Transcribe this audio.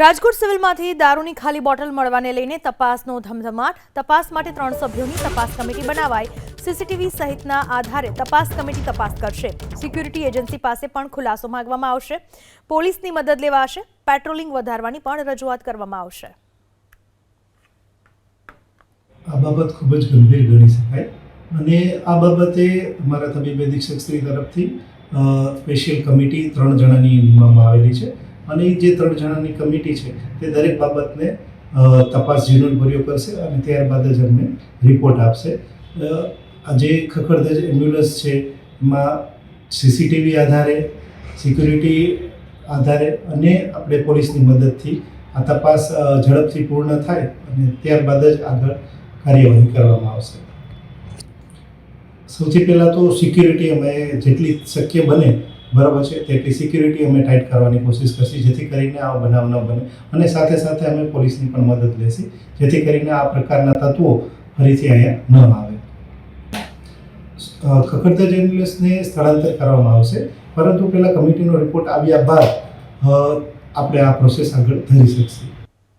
રાજકોટ સિવિલમાંથી દારૂની ખાલી બોટલ મળવાને લઈને તપાસનો ધમધમાટ. તપાસ માટે ત્રણ સભ્યોની તપાસ કમિટી બનાવાય સીસીટીવી સહિતના આધારે તપાસ કમિટી તપાસ કરશે. સિક્યુરિટી એજન્સી પાસે પણ ખુલાસો માંગવામાં આવશે. પોલીસની મદદ લેવાશે. પેટ્રોલિંગ વધારવાની પણ રજૂઆત કરવામાં આવશે. આ બાબત ખૂબ જ ગંભીર ગણી શકાય. અને આ બાબતે અમારા તબીબ અધિક્ષક શ્રી તરફથી સ્પેશિયલ કમિટી ત્રણ જણાની નિમવામાં આવેલી છે. અને જે ત્રણ જણાની કમિટી છે, તે દરેક બાબતને તપાસ તપાસ ઝીણવટભર્યો કરશે અને ત્યારબાદ જ અમને રિપોર્ટ આપશે. આ જે ખખડધજ એમ્બ્યુલન્સ છે, એમાં સીસીટીવી આધારે સિક્યુરિટી આધારે અને આપણે પોલીસની મદદથી આ તપાસ ઝડપથી પૂર્ણ થાય અને ત્યારબાદ જ આગળ કાર્યવાહી કરવામાં આવશે. સૌથી પહેલાં તો સિક્યુરિટી અમે જેટલી શક્ય બને બરાબર છે? તેટલી સિક્યુરિટી અમે ટાઈટ કરવાની કોશિશ કરશી, જેથી કરીને આ બનાવ ન બને. અને સાથે સાથે અમે પોલીસની પણ મદદ લેશી, જેથી કરીને આ પ્રકારના તત્વો ફરીથી અહીંયા ન આવે. કકડતા જર્નલિસ્ટને સ્થળાંતર કરવામાં આવશે. પરંતુ પહેલાં કમિટીનો રિપોર્ટ આવ્યા બાદ આપણે આ પ્રોસેસ આગળ ધરી શકશે.